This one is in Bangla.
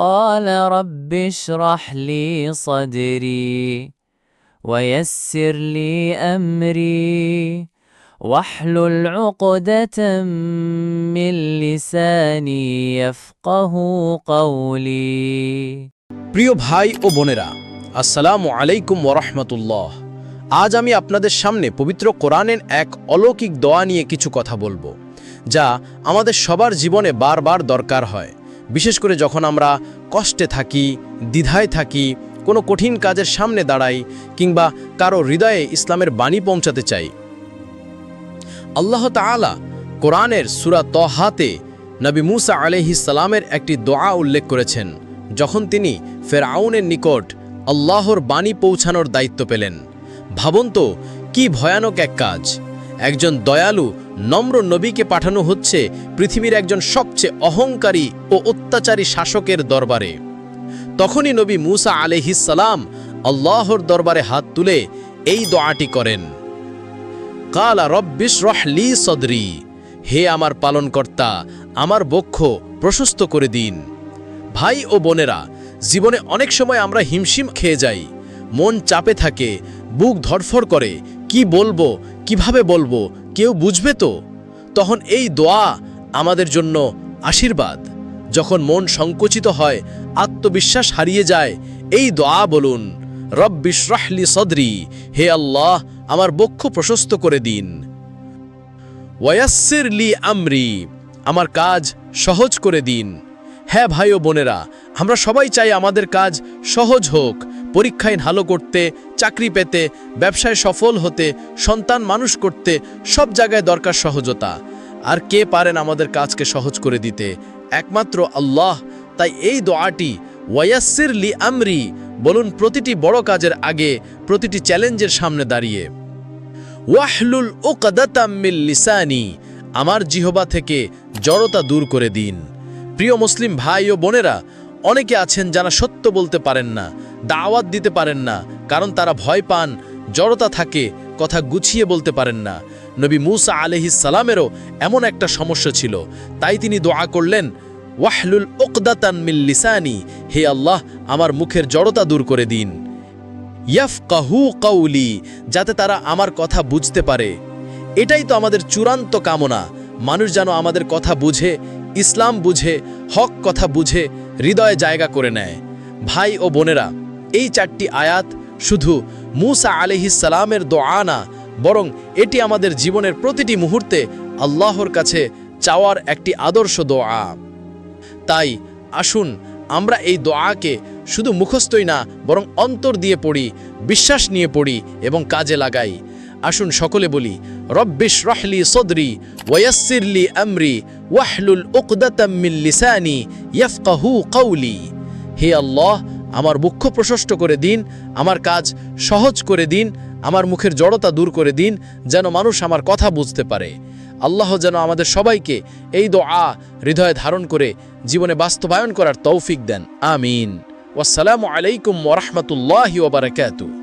قال رب اشرح لي صدري ويسر لي أمري واحلل عقدة من لساني يفقه قولي প্রিয় ভাই ও বোনেরা আসসালামু আলাইকুম ওরহমতুল্লাহ আজ আমি আপনাদের সামনে পবিত্র কোরআনের এক অলৌকিক দোয়া নিয়ে কিছু কথা বলবো যা আমাদের সবার জীবনে বারবার দরকার হয় বিশেষ করে যখন আমরা কষ্টে থাকি, দ্বিধায় থাকি, কোনো কঠিন কাজের সামনে দাঁড়াই কিংবা কারও হৃদয়ে ইসলামের বাণী পৌঁছাতে চাই। আল্লাহ তাআলা কোরআনের সুরা তহাতে নবী মুসা সালামের একটি দোয়া উল্লেখ করেছেন, যখন তিনি ফেরাউনের নিকট আল্লাহর বাণী পৌঁছানোর দায়িত্ব পেলেন। ভাবন্ত কি ভয়ানক এক কাজ। একজন দয়ালু নম্র নবীকে পাঠানো হচ্ছে পৃথিবীর একজন সবচেয়ে অহংকারী ও অত্যাচারী শাসকের দরবারে। তখনই নবী মুসা সালাম আল্লাহর দরবারে হাত তুলে এই দোয়াটি করেন। কালা রব্বিশ রহলি সদরি, হে আমার পালনকর্তা, আমার বক্ষ প্রশস্ত করে দিন। ভাই ও বোনেরা, জীবনে অনেক সময় আমরা হিমশিম খেয়ে যাই, মন চাপে থাকে, বুক ধরফর করে কি বলব, কীভাবে বলব, কেউ বুঝবে তো? তখন এই দোয়া আমাদের জন্য আশীর্বাদ। যখন মন সংকুচিত হয়, আত্মবিশ্বাস হারিয়ে যায়, এই দোয়া বলুন রব্বিশ রাহলি সদরি, হে আল্লাহ, আমার বক্ষ প্রশস্ত করে দিন। ওয়াসির লি আমরি, আমার কাজ সহজ করে দিন। হ্যাঁ ভাই ও বোনেরা, আমরা সবাই চাই আমাদের কাজ সহজ হোক। পরীক্ষায় ভালো করতে, চাকরি পেতে, ব্যবসায় সফল হতে, সন্তান মানুষ করতে সব জায়গায় দরকার সহজতা। আর কে পারেন আমাদের কাজকে সহজ করে দিতে? একমাত্র আল্লাহ। তাই এই দোয়াটি ওয়াসির লি আমরি, বলুন প্রতিটি বড় কাজের আগে, প্রতিটি চ্যালেঞ্জের সামনে দাঁড়িয়ে। ওয়াহলুল ওকাদাতাম্মিল লিসানি, আমার জিহবা থেকে জড়তা দূর করে দিন। প্রিয় মুসলিম ভাই ও বোনেরা অনেকে আছেন যারা সত্য বলতে পারেন না, দাওয়াত দিতে পারেন না, কারণ তারা ভয় পান, জড়তা থাকে, কথা গুছিয়ে বলতে পারেন না। নবী মুসা সালামেরও এমন একটা সমস্যা ছিল। তাই তিনি দোয়া করলেন, ওয়াহলুল ওকদাতান মিল লিসানি, হে আল্লাহ, আমার মুখের জড়তা দূর করে দিন। ইয়াফকাহু কাউলি যাতে তারা আমার কথা বুঝতে পারে। এটাই তো আমাদের চূড়ান্ত কামনা। মানুষ যেন আমাদের কথা বুঝে, ইসলাম বুঝে, হক কথা বুঝে হৃদয়ে জায়গা করে নেয়। ভাই ও বোনেরা, এই চারটি আয়াত শুধু মুসা আলিহিসালামের দোয়া না, বরং এটি আমাদের জীবনের প্রতিটি মুহূর্তে আল্লাহর কাছে চাওয়ার একটি আদর্শ দোয়া। তাই আসুন, আমরা এই দোয়াকে শুধু মুখস্থই না, বরং অন্তর দিয়ে পড়ি, বিশ্বাস নিয়ে পড়ি এবং কাজে লাগাই। আসুন সকলে বলি রব্বিশ রহলি সদরি ওয়াসিরলি আমরি ওয়াহলুল উকদাতাম্মিল লিসানি ইয়াফকাহু কৌলি হে আল্লাহ, আমার মুখ্য প্রশস্ত করে দিন, আমার কাজ সহজ করে দিন, আমার মুখের জড়তা দূর করে দিন, যেন মানুষ আমার কথা বুঝতে পারে। আল্লাহ যেন আমাদের সবাইকে এই দোয়া হৃদয়ে ধারণ করে জীবনে বাস্তবায়ন করার তৌফিক দেন। আমিন। ওয়াসসালামু আলাইকুম ওরহমতুল্লাহি ওবরাকাতু